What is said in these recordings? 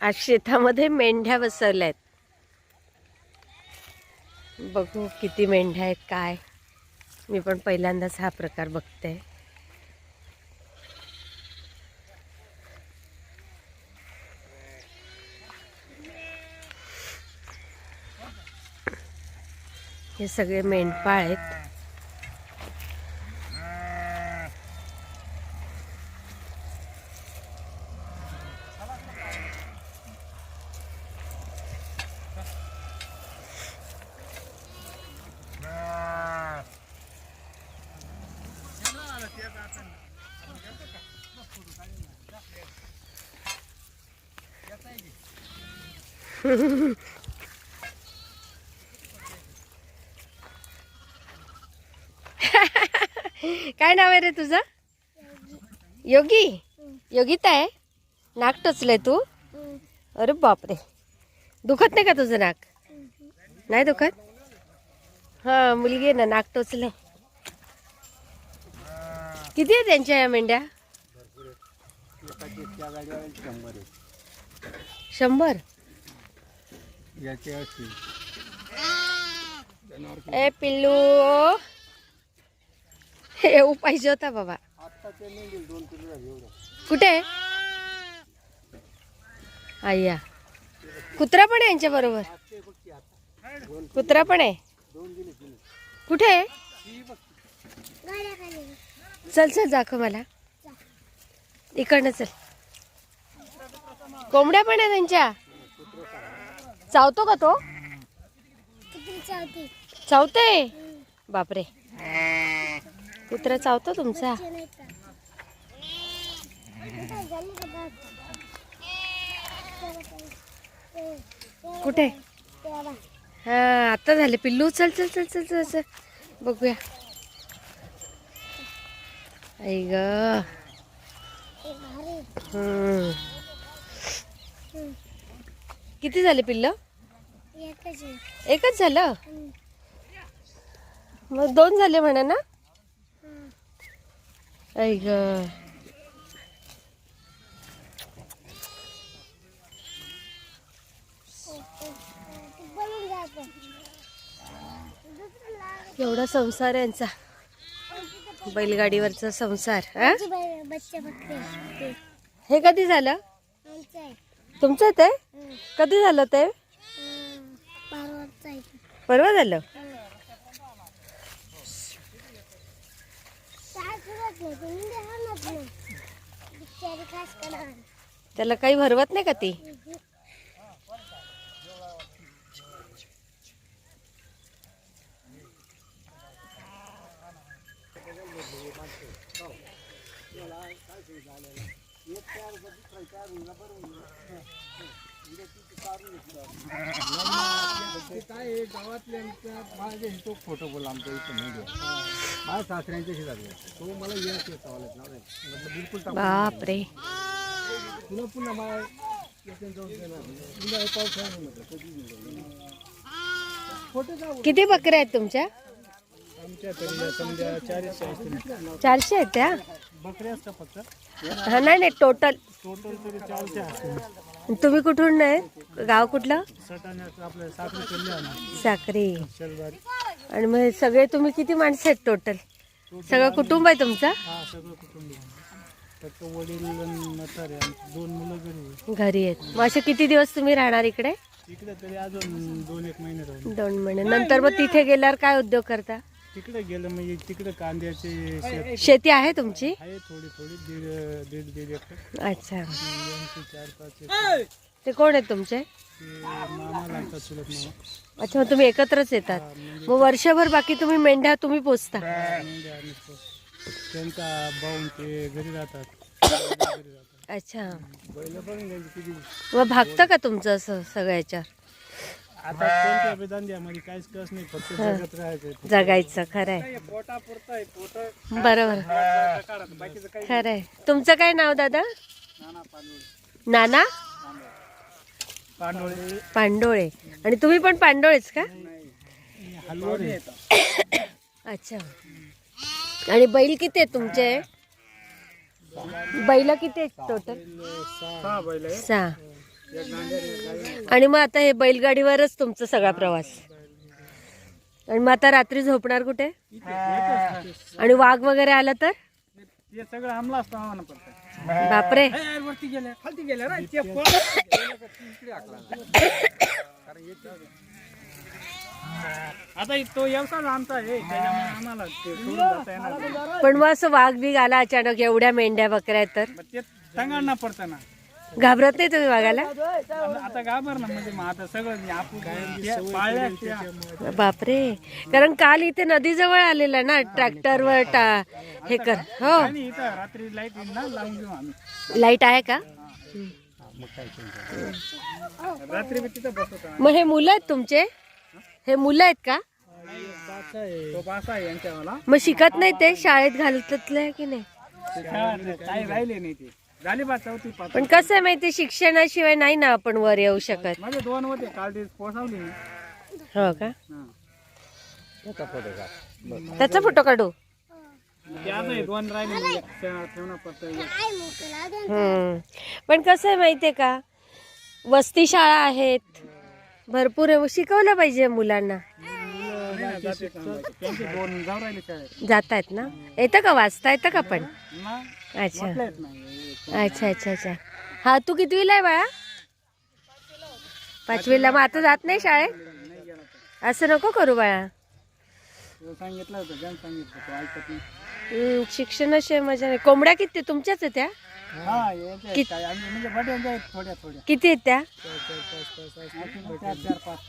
आज शेतामध्ये मेंढ्या बसवल्या आहेत बघू किती मेंढ्या आहेत काय? मी पण पहिल्यांदाच हा प्रकार बघते. हे सगळे मेंढपाळ आहेत. काय नाव आहे रे तुझं? योगी? योगिता आहे? नाक टोचलंय तू? अरे बापरे. दुखत नाही का तुझं नाक? नाही दुखत? हां मुलगी आहे ना नाक टोचलंय. किती आहे त्यांच्या या मेंढ्या? शंभर? ए पिल्लू येऊ पाहिजे होता बाबा. कुठे? आहे आय्या. कुत्रा पण आहे यांच्या बरोबर. कुत्रा पण आहे. कुठे? आहे चल चल दाखव मला. इकडनं चल. कोंबड्या पण आहे त्यांच्या चावतो का तो? चावते. बापरे. कुत्रा चावतो तुमचा? कुठे? हा आता झाले. पिल्लू चल चल चल चल चल चल. बघूया. आई ग. किती झाले पिल्ल? एकच झालं? मग दोन झाले म्हणा ना? ग एवढा संसार यांचा. बैलगाडीवरचा संसार हा? हे कधी झालं? तुमचं ते? कधी झालं ते? परवा झालं. त्याला काही भरवत नाही का ती? ते काय हे. फ़ोटो जाऊ किती आहेत तुमच्या? चारशे आहेत त्या? असतात फक्त नाही टोटल टोटल तरी चारशे तुम्ही कुठून आहे? गाव कुठलं? साखरी आणि मग सगळे तुम्ही किती माणसं आहेत टोटल सगळं कुटुंब आहे तुमचं? हा घरी आहे. घरी आहेत. मग असे किती दिवस तुम्ही राहणार इकडे? दोन महिने. नंतर मग तिथे गेल्यावर काय उद्योग करता? तिकडे गेलं म्हणजे तिकडे कांद्याचे शेत शेती आहे तुमची? आहे थोडी थोडी दीड दीड दीड एकर. अच्छा. यांचे चार पाच एकर. ते कोण आहेत तुमचे? ते मामा लागतात चुलत मामा. अच्छा मग तुम्ही एकत्रच येतात. मग वर्षभर बाकी तुम्ही मेंढ्या तुम्ही पोचता म्हणजे तो- त्यांचा भाऊन ते घरी राहतात. घरी राहतात अच्छा. बैल पण घ्यायची किती मग भागतं का तुमचं असं सगळ्याच्यावर आता कोणत्या बेदांड्यामध्ये काहीच कस नाही फक्त जगत राहायचं जगायचं खरंय आहे. पोट बरोबर. काढत बाकीचं काही खरंय तुमचं काय नाव दादा? नाना पांडुळे नाना? पांडुळे पांडोळे. आणि तुम्ही पण पांडोळेच का? अच्छा. आणि बैल किती आहेत तुमचे? बैल किती आहेत टोटल सहा बैल आहे सहा. आणि मग आता हे बैलगाडीवरच तुमचा सगळा प्रवास. आणि मग आता रात्री झोपणार कुठे? आणि वाघ वगैरे आला तर? ते सगळं आमला असतो आम्हाला पडतं बापरे. वरती गेले. खालती गेले ना ते आता तो व्यवसाय आमचा आहे त्याच्यामुळे आम्हाला ते सोडून जाता येणार नाही. पण मग असं वाघ बिग आला अचानक एवढ्या मेंढ्या बकऱ्या आहेत तर? मग ते सांगायला पडतं ना घाबरत नाही तुम्ही आता ना म्हणजे मग आता सगळं आपण ते पाळल्या त्या. बापरे. कारण काल इथे नदीजवळ आलेला ना ट्रॅक्टरवर टा हे कर हो. आणि इथं रात्री लाइट येईल ना लावून घेऊ आम्ही. लाइट आहे का? रात्री मी तिथं बसवतो मग हे मुलं आहेत तुमचे? हे मुलं आहेत का? तो बासा आहे यांच्यावाला. मग शिकत नाही ते? शाळेत घालतातले की नाही? ते खेळायचं, काही राहिले नाही ते. झाली बा चौथी पाच पण कसं आहे माहिती शिक्षणाशिवाय नाही ना आपण वर येऊ शकत. माझे दोन होते काल पोसावली मी. हो का? हा. त्याचा फोटो काढू. ते आता हे दोन राहिले म्हणजे ठेव- ठेवणं पडतं काय मोकळा दोन हम्म. पण कसं आहे माहितीये का? वस्ती शाळा आहेत. भरपूर आहे. शिकवलं पाहिजे मुलांना. त्यांचे दोन जाऊ राहिले शाळेत. जात आहेत ना? येतं का वाचता? येतं का पण? अच्छा. अच्छा अच्छा अच्छा. हा तू कितवीला आहे बाळा? पाचवीला. मग आता जात नाही शाळेत. असं नको करू बाळा. सांगितलं होतं सांगितलं शिक्षणाशिवाय मजा नाही. कोंबड्या किती तुमच्याच आहेत त्या? म्हणजे किती आहेत त्या?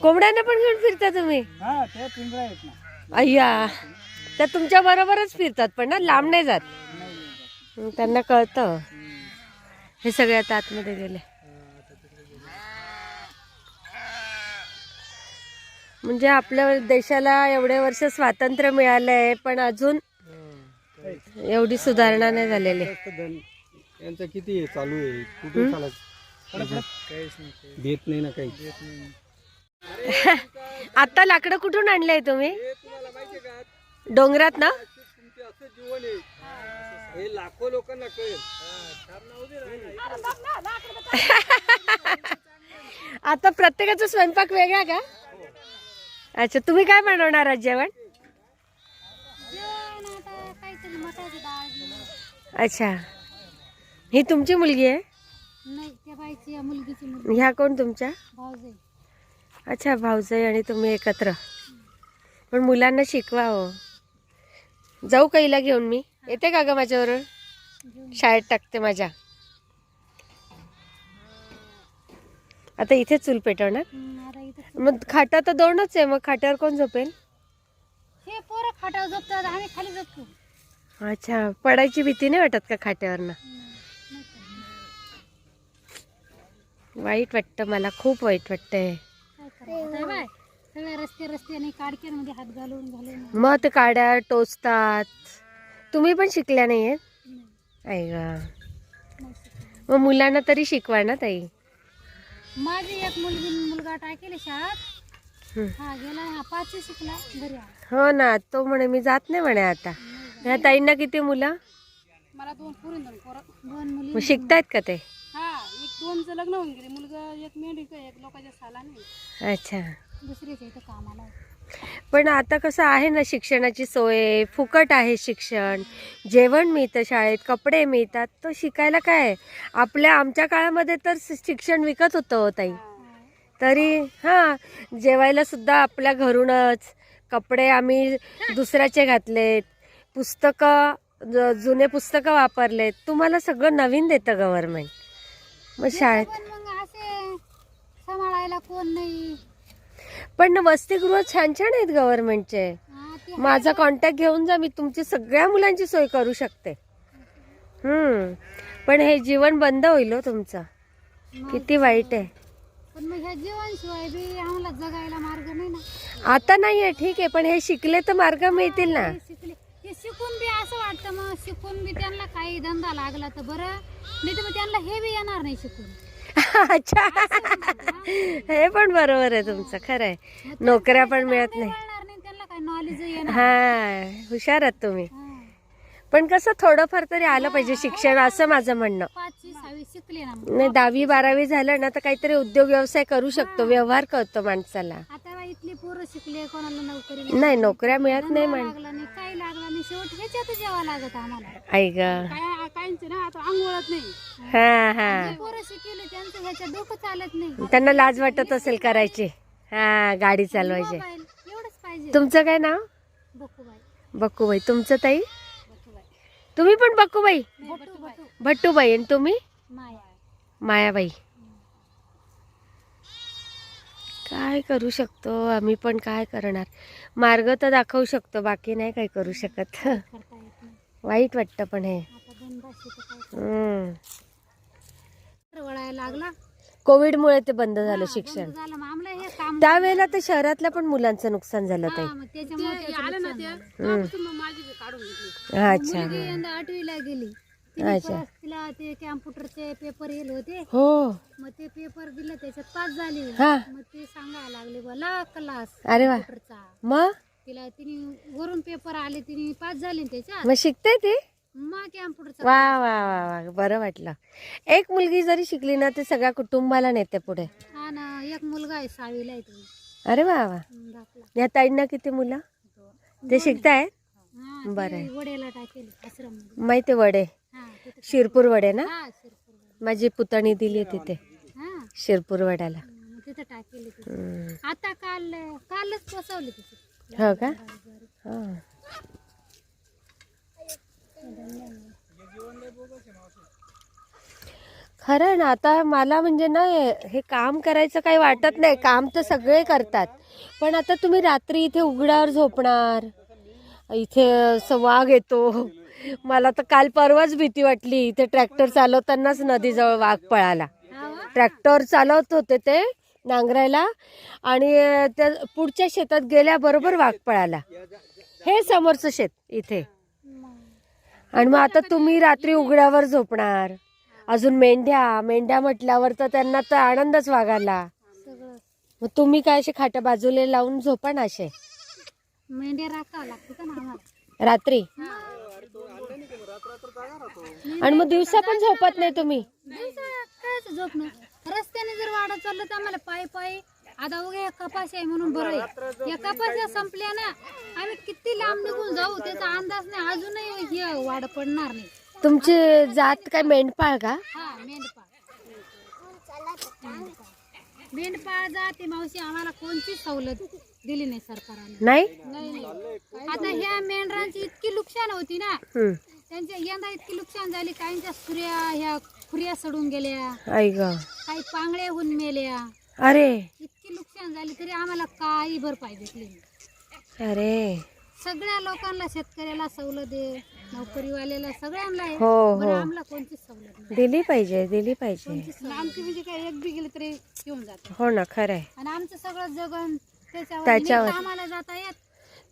कोंबड्यांना पण घेऊन फिरता तुम्ही? हा अय्या. त्या तुमच्या बरोबरच फिरतात पण ना लांब नाही जात. त्यांना कळतं. हे सगळे आता आतमध्ये गेले. म्हणजे आपल्या देशाला एवढे वर्ष स्वातंत्र्य मिळालंय पण अजून एवढी सुधारणा नाही झालेली. यांचं किती आहे? चालू आहे. कुठे देत नाही ना काही. आता लाकडं कुठून आणलंय तुम्ही? डोंगरात ना? जीवन आहे हे लाखो लोकांना कळेल आता प्रत्येकाचा स्वयंपाक वेगळा का? अच्छा तुम्ही काय बनवणार आज जेवण? अच्छा. ही तुमची मुलगी आहे? ह्या कोण तुमच्या? अच्छा भाऊजाई आणि तुम्ही एकत्र. पण मुलांना शिकवा हो. जाऊ काहीला घेऊन मी? येते का ग माझ्याबरोबर शाळेत टाकते माझ्या. आता इथे चूल पेटवणार? मग खाटा तर दोनच आहे मग खाट्यावर कोण झोपेल? हे पोरं खाटावर झोपतात आम्ही खाली झोपतो. अच्छा पडायची भीती नाही वाटत का खाट्यावरनं? वाईट वाटतं मला खूप वाईट वाटतंय. रस्ते रस्त्याने काडक्यांमध्ये हात घालून घालून. मग ते काड्या टोचतात. तुम्ही पण शिकल्या नाही आहेत नाही, आई ग. मग मुलांना तरी शिकवा ना ताई. माझी एक मुलगी मुलगा टाकेल शाळेत. हम्म. हा गेला हा पाचवी शिकला घरी आला. हो ना तो म्हणे मी जात नाही म्हणे आता. ह्या ताईंना किती मुलं? मला दोन पुरून दोन पोरं. दोन मुली मग शिकतायत का ते? हा एक दोनचं लग्न होऊन गेले. मुलगा एक मेंढीक एक लोकांच्या साला नाही अच्छा. दुसरीच इथं कामाला आहे. पण आता कसं आहे ना शिक्षणाची सोय फुकट आहे शिक्षण. जेवण मिळतं शाळेत कपडे मिळतात तर शिकायला काय? आपल्या आमच्या काळामध्ये तर शिक्षण विकत होतं हो ताई. तरी हां जेवायला सुद्धा आपल्या घरूनच. कपडे आम्ही दुसऱ्याचे घातलेत. पुस्तकं जुने पुस्तकं वापरलेत. तुम्हाला सगळं नवीन देतं गव्हर्नमेंट मग शाळेत. सांभाळायला कोण नाही. पण वसतिगृह छान छान आहेत गव्हर्नमेंटचे माझा कॉन्टॅक्ट घेऊन जा मी तुमची सगळ्या मुलांची सोय करू शकते. हम्म. पण हे जीवन बंद होईल हो तुमचं. किती वाईट आहे. पण मग ह्या जीवनशिवाय बी आम्हाला जगायला मार्ग नाही ना. आता नाही आहे ठीक आहे पण हे शिकले तर मार्ग मिळतील ना. हे शिकले. हे शिकून बी असं वाटतं मग शिकून बी त्यांना काही धंदा लागला तर बरं. नाही तर मग त्यांना हे बी येणार नाही शिकून. अच्छा. हे पण बरोबर आहे तुमचं खरं आहे नोकऱ्या पण मिळत नाही. हा हुशार आहात तुम्ही. पण कसं थोडंफार तरी आलं पाहिजे शिक्षण असं माझं म्हणणं. नाही दहावी बारावी झालं ना तर काहीतरी उद्योग व्यवसाय करू शकतो व्यवहार कळतो माणसाला. आता बा इथली पोरं शिकले कोणाला नोकरी नाही नोकऱ्या मिळत नाही म्हण आई ग. नाही. हा हा. पोरं शिकले त्यांचं ह्याच्या डोकं चालत नाही. त्यांना लाज वाटत असेल करायची. हा गाडी चालवायची मोबाईल एवढंच पाहिजे. तुमचं काय नाव? बकुबाई. बक्कूबाई तुमचं ताई? बकुबाई. तुम्ही पण बक्कूबाई भटू भटू भट्टूबाई आणि तुम्ही? माया. मायाबाई. काय करू शकतो? आम्ही पण काय करणार? मार्ग तर दाखवू शकतो बाकी नाही काय करू शकत. करता येत नाही. वाईट वाटतं पण हे. लागला कोविडमुळे ते बंद झालं शिक्षण. हे त्यावेळेला तर शहरातल्या पण मुलांचं नुकसान झालं हा. हम्म. अच्छा. आठवीला गेली. अच्छा. तिला ते कॅम्प्युटरचे पेपर येले होते. हो. मग ते पेपर दिले त्याच्यात पास झाली. हा. मग ते सांगायला लागले बोला क्लास अरे वा. मग? तिला तिने वरून पेपर आले तिने पास झाली ना त्याच्यात. मग शिकते ती? वा वा वा वा. बरं वाटलं. एक मुलगी जरी शिकली ना ते सगळ्या कुटुंबाला नेते पुढे. हा ना एक मुलगा आहे आहे तुम्ही अरे वा वा. दाखला. या ताईंना किती मुलं? ते शिकताय हा बरं ते आहे. टाकेल आश्रम माहिती वडे. हा तिथं शिरपूर वडे ना? हा माझी पुतणी दिली तिथे. हा. शिरपूर वड्याला. मग तिथं टाकेल तिथं. हम्म. आता काल कालच बसवली तिथे. हो का? हा. खरं ना आता मला म्हणजे ना हे- काम करायचं काही वाटत नाही. काम तर सगळे करतात. पण आता तुम्ही रात्री इथे उघड्यावर झोपणार. इथे वाघ येतो. मला तर काल परवाच भीती वाटली. इथे ट्रॅक्टर चालवतानाच नदीजवळ वाघ पळाला. ट्रॅक्टर चालवत होते ते नांगरायला आणि त्या पुढच्या शेतात गेल्याबरोबर वाघ पळाला. हे समोरचं शेत इथे. आणि मग आता तुम्ही रात्री उघड्यावर झोपणार. अजून मेंढ्या मेंढ्या म्हटल्यावर तर त्यांना तर आनंदच वागायला. मग तुम्ही काय असे खाट्या बाजूले लावून झोपा ना असे. मेंढ्या राखावं लागते का ना आम्हाला. रात्री? आणि मग दिवसा पण झोपत नाही तुम्ही? दिवसा रस्त्याने जर वाढत चाललं तर आम्हाला पायी पायी आता उगे कपाशी आहे म्हणून बरं आहे. या कपाशा संपल्या ना आम्ही किती लांब निघून जाऊ त्याचा अंदाज नाही. अजूनही हे वाढ पडणार नाही. तुमची जात काय मेंढपाळ का? हा मेंढपाळ. मेंढपाळ जाते मावशी. आम्हाला कोणतीच सवलत दिली नाही सरकारने? नाही? नाही नाही. आता ह्या मेंढरांची इतकी नुकसान होती ना. हम्म. त्यांच्या यंदा इतकी नुकसान झाली काहींच्या सुऱ्या ह्या खुऱ्या सडून गेल्या. आई ग. काही पांगळ्या होऊन मेल्या. अरे. इतकी नुकसान झाली तरी आम्हाला काही भरपाई भेटली नाही अरे. सगळ्या लोकांना शेतकऱ्याला सवलत आहे नोकरीवाल्याला सगळ्यांना आहे. हो पण हो आम्हाला कोणतीच सवलत नाही. दिली पाहिजे दिली पाहिजे. आमची म्हणजे काय एक बी गेली तरी येऊन जाते. हो ना खरं आहे. आणि आमचं सगळं जगन त्याच्यावर त्याच्यावर. नीट आम्हाला जाता येत.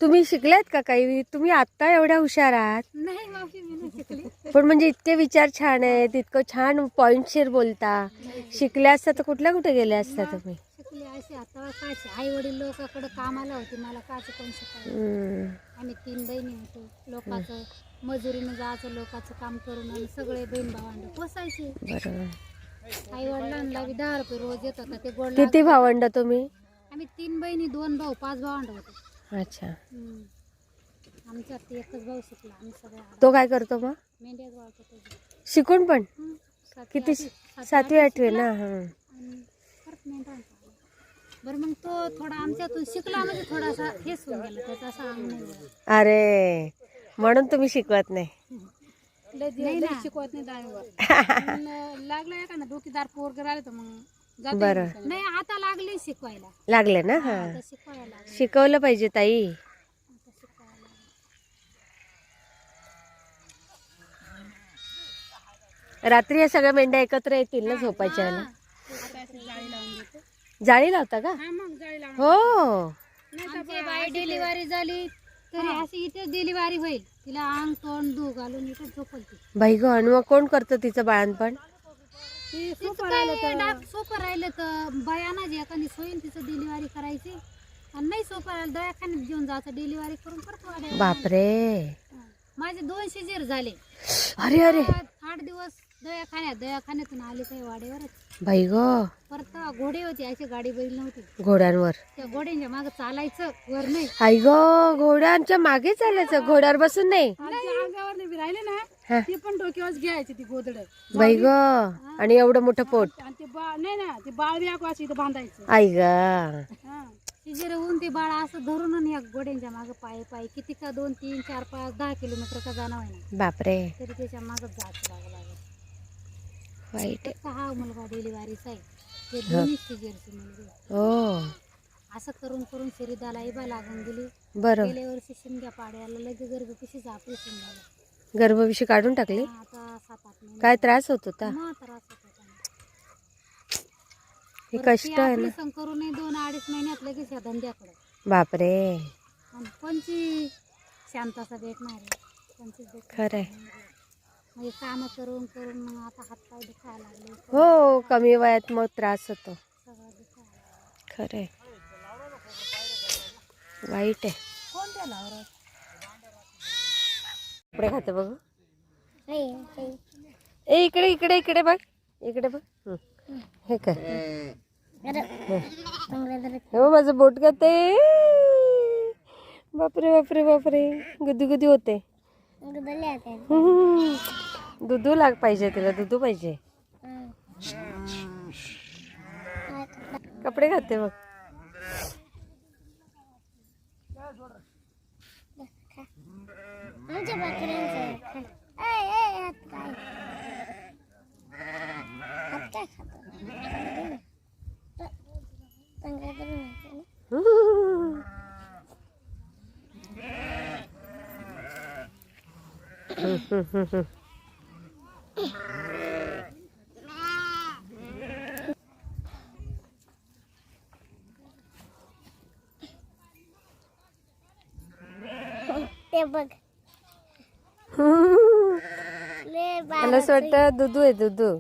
तुम्ही शिकलात का काही? तुम्ही आत्ता एवढ्या हुशार आहात. नाही मावशी मी नाही शिकली. पण म्हणजे इतके विचार छान आहेत इतकं छान पॉइंटशीर बोलता. शिकल्या असता तर कुठल्या कुठे गेल्या असता तुम्ही? शिकली अशी आता काय आई वडील लोकांकडे कामाला होते मला काच कोण शिकायला हम्म. आम्ही तीन बहिणी होतो. लोकांचं मजुरीनं जायचं लोकांचं काम करून आणि सगळे बहीण भावंड पोसायचे. बरोबर. आई वडिलांना बी दहा रुपये रोज येत होता ते गोड किती भावंड तुम्ही? आम्ही तीन बहिणी दोन भाऊ पाच भावंड होतो. अच्छा हम्म. आमच्यात ते एकच भाऊ शिकला आम्ही सगळे तो काय करतो मग वाळतो तो. शिकून पण हम्म. सातवी, किती आठवी- सातवी, आठवी शिकला ना हा आणि परत मेंढरांचा आला. बरं मग तो थोडा आमच्यातून शिकला म्हणजे थोडासा हेच होऊन गेला त्याचा असा अंग नाही वळला. अरे म्हणून तुम्ही शिकवत नाही नाही ना. शिकवत नाही डाळीवर लागला एखादा डोकीदार पोरग राहिले तर मग जाता बरं. येईल. नाही आता लागली शिकवायला. लागले ना? हा आता शिकवायला लागली. शिकवलं पाहिजे ताई. आता शिकवायला लागली. रात्री या सगळ्या मेंढ्या एकत्र येतील ना झोपायच्या वेळेला आता असं जाळी लावून देतो. जाळी लावता का? हा मग जाळी लावून हो. आमची बाई डिलिव्हरी झाली तरी अशी इथेच डिलिव्हरी होईल. तिला अंग तोंड दू घालून इथेच झोपल ती बाई ग आणि मग कोण करतं तिचं बाळणपण सोपं राहिलं तर. सोपं राहिलं तर बायाना जे एखादी सोयीन तिचं डिलिव्हरी करायची. आणि नाही सोपं राहिलं दवाखान्यात घेऊन जायचं डिलिव्हरी करून परत वाढायला बापरे. माझे दोन शिजीर झाले. अरे अरे. आठ दिवस दवाखान्यात दवाखान्यातून आले काही वाडेवरच बाई ग. परत तेव्हा घोडे होते अशी गाडी बैल नव्हती. घोड्यांवर. त्या घोड्यांच्या मागे चालायचं वर नाही. आई ग घोड्यांच्या मागे चालायचं घोड्यावर बसून नाही. अंगावर नाही राहिले ना हा. ते पण डोक्यावर घ्यायचे ती गोदड बाई ग आणि एवढं मोठं पोट. आणि ते बाळ नाही ना ते बाळ बी असं इथं बांधायचं. आई ग. शिजर होऊन ते बाळ असं धरून आणि या गोड्यांच्या मागे पायी पायी. किती का दोन तीन चार पाच दहा किलोमीटर का जाणं ना. बापरे. तरी त्याच्या मागं जात लागलं. वाईट आहे. हा मुलगा डिलिव्हरीचा आहे. ते दोन्ही शिजरची मुलगी हो. असं करून करून शरीराला इबा लागून गेली. बरं. गेल्या वर्षी शिमग्या पाड्याला लगेच गर्भपिशीचं ऑपरेशन झालं. गर्भविषयी काढून टाकली? हा, आता सात आठ महिने. काय त्रास होत होता? मग त्रास होत. हे परत कष्ट आहे ना. करून दोन अडीच महिन्यात लगेच या धंद्याकडे. बापरे. आणि कोणची शांताचा भेटणार आहे. कोणचीच भेटणार खरंय म्हणजे काम करून करून मग आता हातपाय दुखायला लागले. हो कमी वयात मग त्रास होतो. सगळं दुखायला लागलं. खरंय. वाईट आहे. कोणत्या लावरात कपडे खाते बघ. ए इकडे इकडे इकडे बघ. इकडे बघ. हं. हे कर. हो. माझं बोट खाते बापरे बापरे बापरे. गुदू गुदू होते. हम्म. दुधू लाग पाहिजे तिला दुधू पाहिजे. कपडे घालते बघ. आमच्या बकऱ्यांचं ऐ, ऐ, हात काय हात काय खातो चांगलं तरी माहिती ना हम्म. ते बघ ले मला असं वाटतं दुधू आहे दुधू